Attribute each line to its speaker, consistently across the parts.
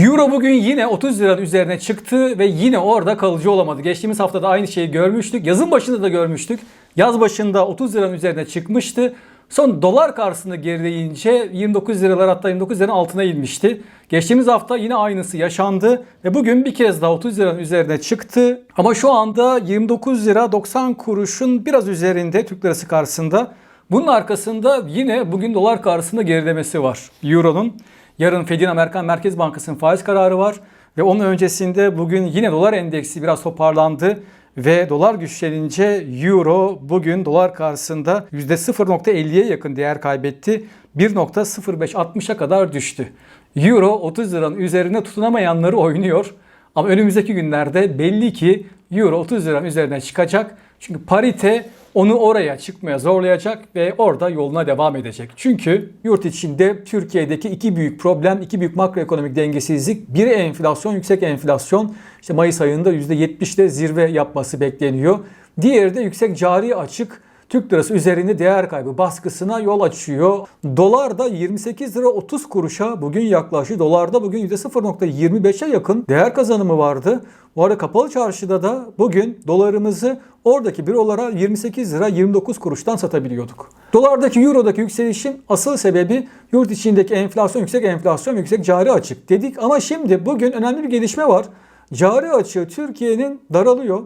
Speaker 1: Euro bugün yine 30 liranın üzerine çıktı ve yine orada kalıcı olamadı. Geçtiğimiz hafta da aynı şeyi görmüştük. Yazın başında da görmüştük. Yaz başında 30 liranın üzerine çıkmıştı. Son dolar karşısında gerileyince 29 liralar hatta 29 liranın altına inmişti. Geçtiğimiz hafta yine aynısı yaşandı ve bugün bir kez daha 30 liranın üzerine çıktı. Ama şu anda 29 lira 90 kuruşun biraz üzerinde Türk lirası karşısında. Bunun arkasında yine bugün dolar karşısında gerilemesi var. Euro'nun. Yarın Fed'in Amerikan Merkez Bankası'nın faiz kararı var. Ve onun öncesinde bugün yine dolar endeksi biraz toparlandı. Ve dolar güçlenince Euro bugün dolar karşısında %0.50'ye yakın değer kaybetti. 1.0560'a kadar düştü. Euro 30 liranın üzerine tutunamayanları oynuyor. Ama önümüzdeki günlerde belli ki Euro 30 liranın üzerine çıkacak. Çünkü parite onu oraya çıkmaya zorlayacak ve orada yoluna devam edecek. Çünkü yurt içinde Türkiye'deki iki büyük problem, iki büyük makroekonomik dengesizlik. Biri enflasyon, yüksek enflasyon. İşte Mayıs ayında %70'de zirve yapması bekleniyor. Diğeri de yüksek cari açık. Türk lirası üzerinde değer kaybı baskısına yol açıyor. Dolar da 28 lira 30 kuruşa bugün yaklaşıyor. Dolarda bugün %0.25'e yakın değer kazanımı vardı. Bu arada kapalı çarşıda da bugün dolarımızı oradaki bürolara 28 lira 29 kuruştan satabiliyorduk. Dolardaki eurodaki yükselişin asıl sebebi yurt içindeki enflasyon, yüksek enflasyon, yüksek cari açık dedik. Ama şimdi bugün önemli bir gelişme var. Cari açığı Türkiye'nin daralıyor.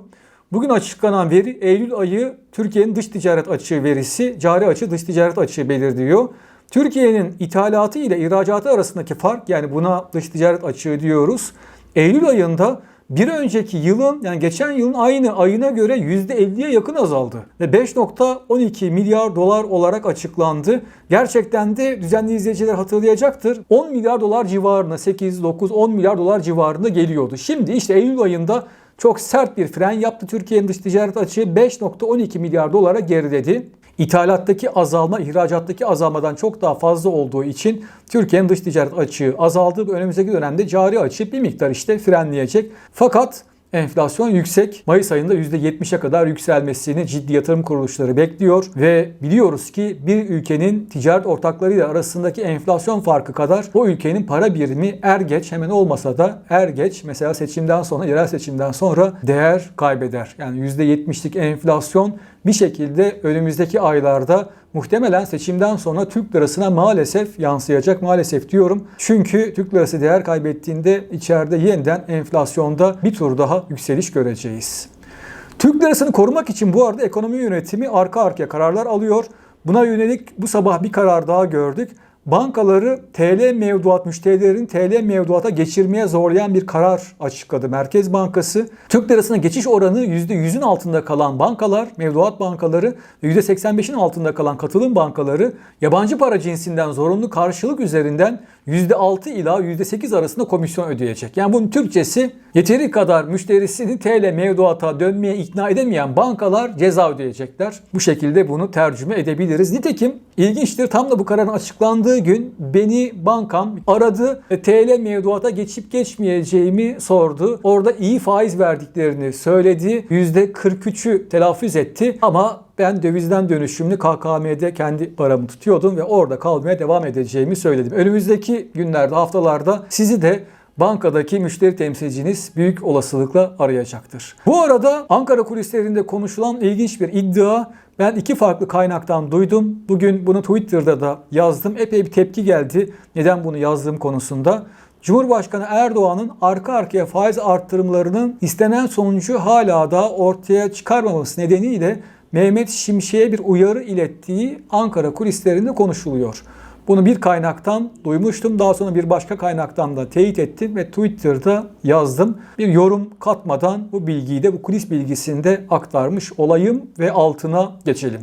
Speaker 1: Bugün açıklanan veri Eylül ayı Türkiye'nin dış ticaret açığı verisi, cari açığı dış ticaret açığı belirliyor. Türkiye'nin ithalatı ile ihracatı arasındaki fark yani buna dış ticaret açığı diyoruz. Eylül ayında bir önceki yılın yani geçen yılın aynı ayına göre %50'ye yakın azaldı. Ve 5.12 milyar dolar olarak açıklandı. Gerçekten de düzenli izleyiciler hatırlayacaktır. 10 milyar dolar civarında 8, 9, 10 milyar dolar civarında geliyordu. Şimdi işte Eylül ayında çok sert bir fren yaptı. Türkiye'nin dış ticaret açığı 5.12 milyar dolara geriledi. İthalattaki azalma, ihracattaki azalmadan çok daha fazla olduğu için Türkiye'nin dış ticaret açığı azaldı. Önümüzdeki dönemde cari açığı bir miktar işte frenleyecek. Fakat enflasyon yüksek. Mayıs ayında %70'e kadar yükselmesini ciddi yatırım kuruluşları bekliyor ve biliyoruz ki bir ülkenin ticaret ortaklarıyla arasındaki enflasyon farkı kadar o ülkenin para birimi er geç hemen olmasa da er geç mesela seçimden sonra yerel seçimden sonra değer kaybeder. Yani %70'lik enflasyon bir şekilde önümüzdeki aylarda muhtemelen seçimden sonra Türk lirasına maalesef yansıyacak. Maalesef diyorum. Çünkü Türk lirası değer kaybettiğinde içeride yeniden enflasyonda bir tur daha yükseliş göreceğiz. Türk lirasını korumak için bu arada ekonomi yönetimi arka arkaya kararlar alıyor. Buna yönelik bu sabah bir karar daha gördük bankaları TL mevduat müşterilerin TL mevduata geçirmeye zorlayan bir karar açıkladı Merkez Bankası. Türk lirasına geçiş oranı %100'ün altında kalan bankalar, mevduat bankaları ve %85'in altında kalan katılım bankaları yabancı para cinsinden zorunlu karşılık üzerinden %6 ila %8 arasında komisyon ödeyecek. Yani bunun Türkçesi yeteri kadar müşterisini TL mevduata dönmeye ikna edemeyen bankalar ceza ödeyecekler. Bu şekilde bunu tercüme edebiliriz. Nitekim ilginçtir tam da bu kararın açıklandığı gün beni bankam aradı. TL mevduata geçip geçmeyeceğimi sordu. Orada iyi faiz verdiklerini söyledi. %43'ü telaffuz etti ama ben dövizden dönüşümlü KKM'de kendi paramı tutuyordum ve orada kalmaya devam edeceğimi söyledim. Önümüzdeki günlerde, haftalarda sizi de bankadaki müşteri temsilciniz büyük olasılıkla arayacaktır. Bu arada Ankara kulislerinde konuşulan ilginç bir iddia ben iki farklı kaynaktan duydum. Bugün bunu Twitter'da da yazdım. Epey bir tepki geldi. Neden bunu yazdığım konusunda. Cumhurbaşkanı Erdoğan'ın arka arkaya faiz arttırımlarının istenen sonucu hala da ortaya çıkarmaması nedeniyle Mehmet Şimşek'e bir uyarı ilettiği Ankara kulislerinde konuşuluyor. Bunu bir kaynaktan duymuştum. Daha sonra bir başka kaynaktan da teyit ettim ve Twitter'da yazdım. Bir yorum katmadan bu bilgiyi de bu kulis bilgisinde aktarmış olayım ve altına geçelim.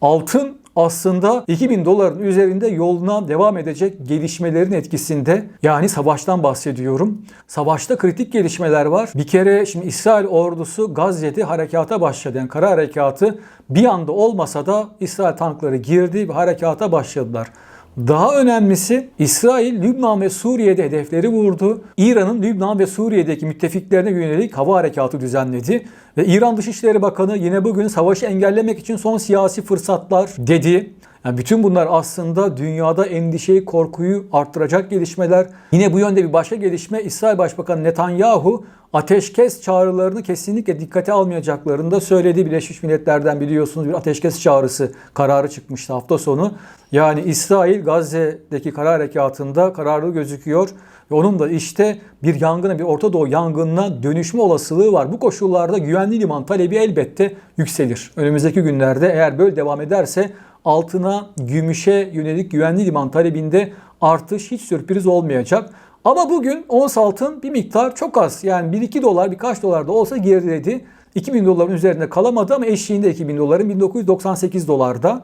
Speaker 1: Altın aslında 2000 doların üzerinde yoluna devam edecek gelişmelerin etkisinde. Yani savaştan bahsediyorum. Savaşta kritik gelişmeler var. Bir kere şimdi İsrail ordusu Gazze'de harekata başladı. Yani kara harekatı bir anda olmasa da İsrail tankları girdi ve harekata başladılar. Daha önemlisi İsrail, Lübnan ve Suriye'de hedefleri vurdu. İran'ın Lübnan ve Suriye'deki müttefiklerine yönelik hava harekatı düzenledi. Ve İran Dışişleri Bakanı yine bugün savaşı engellemek için son siyasi fırsatlar dedi. Yani bütün bunlar aslında dünyada endişeyi, korkuyu arttıracak gelişmeler. Yine bu yönde bir başka gelişme İsrail Başbakanı Netanyahu ateşkes çağrılarını kesinlikle dikkate almayacaklarını da söyledi. Birleşmiş Milletler'den biliyorsunuz bir ateşkes çağrısı kararı çıkmıştı hafta sonu. Yani İsrail Gazze'deki kara harekatında kararlı gözüküyor. Ve onun da işte bir yangına, bir Orta Doğu yangınına dönüşme olasılığı var. Bu koşullarda güvenli liman talebi elbette yükselir. Önümüzdeki günlerde eğer böyle devam ederse altına, gümüşe yönelik güvenli liman talebinde artış hiç sürpriz olmayacak. Ama bugün ons altın bir miktar çok az yani 1-2 dolar birkaç dolar da olsa geriledi. 2000 doların üzerinde kalamadı ama eşiğinde 2000 doların 1998 dolarda.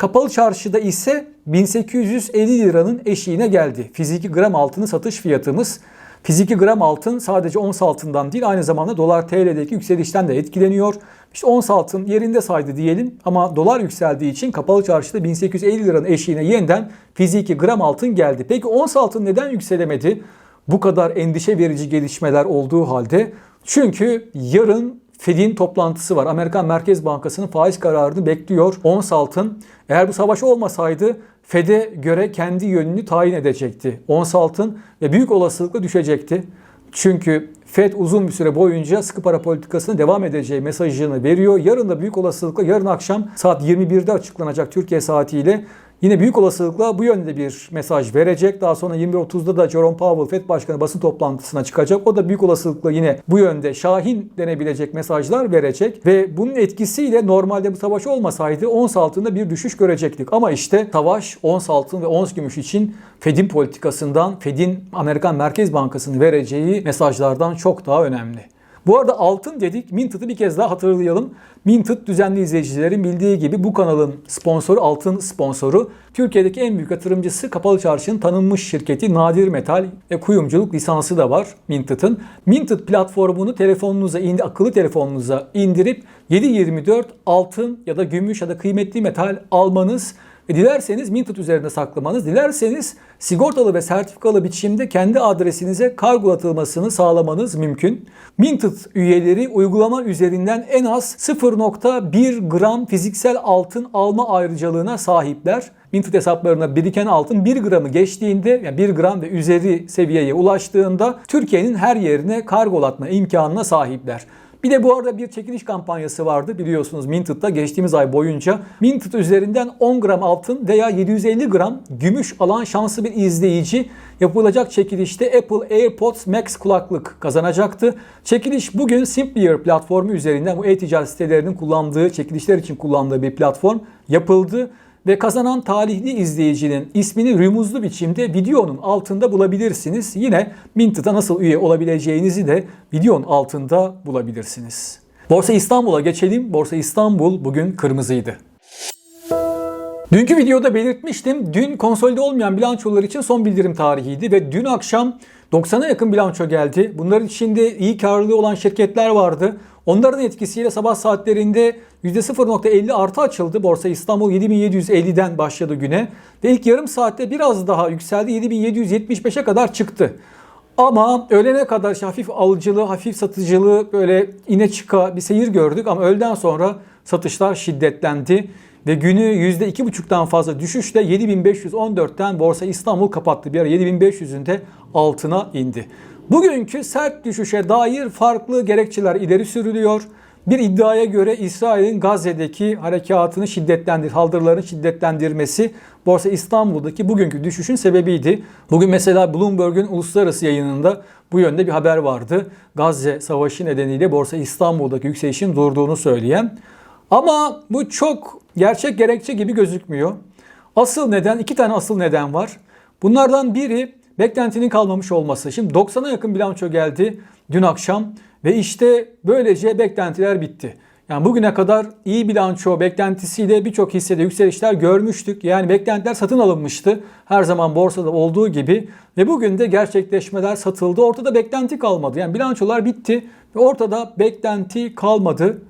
Speaker 1: Kapalı çarşıda ise 1850 liranın eşiğine geldi. Fiziki gram altının satış fiyatımız. Fiziki gram altın sadece ons altından değil aynı zamanda dolar TL'deki yükselişten de etkileniyor. İşte ons altın yerinde saydı diyelim ama dolar yükseldiği için kapalı çarşıda 1850 liranın eşiğine yeniden fiziki gram altın geldi. Peki ons altın neden yükselemedi? Bu kadar endişe verici gelişmeler olduğu halde çünkü yarın Fed'in toplantısı var. Amerikan Merkez Bankası'nın faiz kararını bekliyor. Ons altın eğer bu savaş olmasaydı Fed'e göre kendi yönünü tayin edecekti. Ons altın ve büyük olasılıkla düşecekti. Çünkü Fed uzun bir süre boyunca sıkı para politikasına devam edeceği mesajını veriyor. Yarın da büyük olasılıkla yarın akşam saat 21'de açıklanacak Türkiye saatiyle Yine büyük olasılıkla bu yönde bir mesaj verecek. Daha sonra 21.30'da da Jerome Powell FED Başkanı basın toplantısına çıkacak. O da büyük olasılıkla yine bu yönde şahin denebilecek mesajlar verecek. Ve bunun etkisiyle normalde bu savaş olmasaydı ons altında bir düşüş görecektik. Ama işte savaş ons altın ve ons gümüş için Fed'in politikasından, Fed'in Amerikan Merkez Bankası'nın vereceği mesajlardan çok daha önemli. Bu arada altın dedik. Minted'ı bir kez daha hatırlayalım. Minted düzenli izleyicilerin bildiği gibi bu kanalın sponsoru, altın sponsoru. Türkiye'deki en büyük yatırımcısı Kapalı Çarşı'nın tanınmış şirketi Nadir Metal ve kuyumculuk lisansı da var Minted'ın. Minted platformunu telefonunuza, indi, akıllı telefonunuza indirip 7/24 altın ya da gümüş ya da kıymetli metal almanız ve dilerseniz Minted üzerinde saklamanız, dilerseniz sigortalı ve sertifikalı biçimde kendi adresinize kargolatılmasını sağlamanız mümkün. Minted üyeleri uygulama üzerinden en az 0.1 gram fiziksel altın alma ayrıcalığına sahipler. Minted hesaplarına biriken altın 1 gramı geçtiğinde yani 1 gram ve üzeri seviyeye ulaştığında Türkiye'nin her yerine kargolatma imkanına sahipler. Bir de bu arada bir çekiliş kampanyası vardı biliyorsunuz Minted'da geçtiğimiz ay boyunca. Minted üzerinden 10 gram altın veya 750 gram gümüş alan şanslı bir izleyici yapılacak çekilişte Apple AirPods Max kulaklık kazanacaktı. Çekiliş bugün Simplier platformu üzerinden bu e-ticaret sitelerinin kullandığı, çekilişler için kullandığı bir platform yapıldı ve kazanan talihli izleyicinin ismini rümuzlu biçimde videonun altında bulabilirsiniz. Yine Minted'a nasıl üye olabileceğinizi de videonun altında bulabilirsiniz. Borsa İstanbul'a geçelim. Borsa İstanbul bugün kırmızıydı. Dünkü videoda belirtmiştim. Dün konsolide olmayan bilançolar için son bildirim tarihiydi ve dün akşam 90'a yakın bilanço geldi. Bunların içinde iyi karlılığı olan şirketler vardı. Onların etkisiyle sabah saatlerinde %0.50 artı açıldı. Borsa İstanbul 7750'den başladı güne. Ve ilk yarım saatte biraz daha yükseldi. 7775'e kadar çıktı. Ama öğlene kadar işte hafif alıcılı, hafif satıcılığı böyle ine çıka bir seyir gördük. Ama öğleden sonra satışlar şiddetlendi. Ve günü %2,5'tan fazla düşüşle 7514'ten Borsa İstanbul kapattı. Bir ara 7500'ün de altına indi. Bugünkü sert düşüşe dair farklı gerekçeler ileri sürülüyor. Bir iddiaya göre İsrail'in Gazze'deki harekatını şiddetlendir, saldırıların şiddetlendirmesi Borsa İstanbul'daki bugünkü düşüşün sebebiydi. Bugün mesela Bloomberg'un uluslararası yayınında bu yönde bir haber vardı. Gazze savaşı nedeniyle Borsa İstanbul'daki yükselişin durduğunu söyleyen. Ama bu çok gerçek gerekçe gibi gözükmüyor. Asıl neden, iki tane asıl neden var. Bunlardan biri beklentinin kalmamış olması. Şimdi 90'a yakın bilanço geldi dün akşam ve işte böylece beklentiler bitti. Yani bugüne kadar iyi bilanço beklentisiyle birçok hissede yükselişler görmüştük. Yani beklentiler satın alınmıştı. Her zaman borsada olduğu gibi. Ve bugün de gerçekleşmeler satıldı. Ortada beklenti kalmadı. Yani bilançolar bitti ve ortada beklenti kalmadı.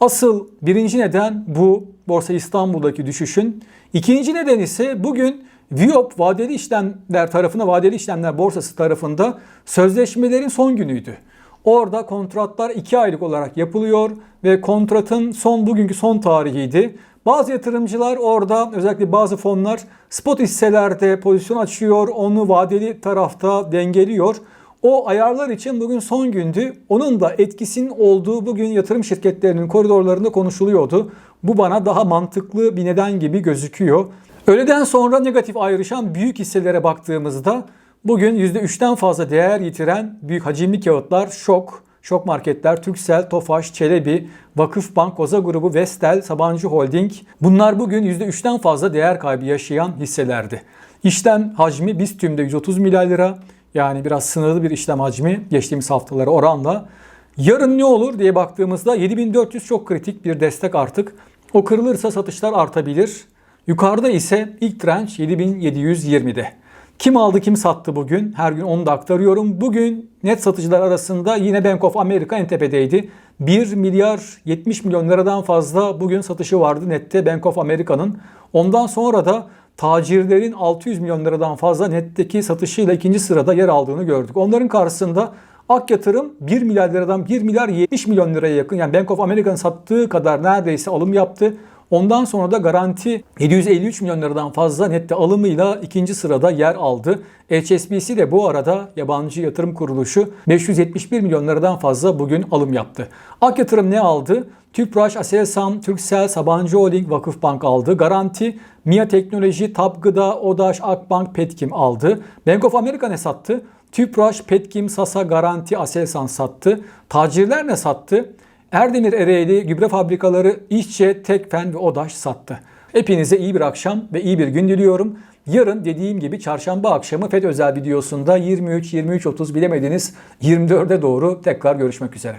Speaker 1: Asıl birinci neden bu Borsa İstanbul'daki düşüşün. İkinci neden ise bugün Viop vadeli işlemler tarafına vadeli işlemler borsası tarafında sözleşmelerin son günüydü. Orada kontratlar 2 aylık olarak yapılıyor ve kontratın son bugünkü son tarihiydi. Bazı yatırımcılar orada özellikle bazı fonlar spot hisselerde pozisyon açıyor, onu vadeli tarafta dengeliyor. O ayarlar için bugün son gündü. Onun da etkisinin olduğu bugün yatırım şirketlerinin koridorlarında konuşuluyordu. Bu bana daha mantıklı bir neden gibi gözüküyor. Öğleden sonra negatif ayrışan büyük hisselere baktığımızda bugün %3'ten fazla değer yitiren büyük hacimli kağıtlar şok, şok marketler, Türksel, Tofaş, Çelebi, Vakıfbank, Koza Grubu, Vestel, Sabancı Holding bunlar bugün %3'ten fazla değer kaybı yaşayan hisselerdi. İşlem hacmi biz tümde 130 milyar lira yani biraz sınırlı bir işlem hacmi geçtiğimiz haftalara oranla. Yarın ne olur diye baktığımızda 7400 çok kritik bir destek artık. O kırılırsa satışlar artabilir. Yukarıda ise ilk direnç 7720'de. Kim aldı kim sattı bugün? Her gün onu da aktarıyorum. Bugün net satıcılar arasında yine Bank of America en tepedeydi. 1 milyar 70 milyon liradan fazla bugün satışı vardı nette Bank of America'nın. Ondan sonra da tacirlerin 600 milyon liradan fazla netteki satışıyla ikinci sırada yer aldığını gördük. Onların karşısında Ak Yatırım 1 milyar liradan 1 milyar 70 milyon liraya yakın yani Bank of America'nın sattığı kadar neredeyse alım yaptı. Ondan sonra da garanti 753 milyon liradan fazla nette alımıyla ikinci sırada yer aldı. HSBC de bu arada yabancı yatırım kuruluşu 571 milyon liradan fazla bugün alım yaptı. Ak Yatırım ne aldı? Tüpraş, Aselsan, Türksel, Sabancı Holding, Vakıfbank aldı. Garanti, MIA Teknoloji, Tap Odaş, Akbank, Petkim aldı. Bank of America ne sattı? Tüpraş, Petkim, Sasa, Garanti, Aselsan sattı. Tacirler ne sattı? Erdemir Ereğli gübre fabrikaları İşçe, Tekfen ve Odaş sattı. Hepinize iyi bir akşam ve iyi bir gün diliyorum. Yarın dediğim gibi çarşamba akşamı FED özel videosunda 23-23.30 bilemediniz 24'e doğru tekrar görüşmek üzere.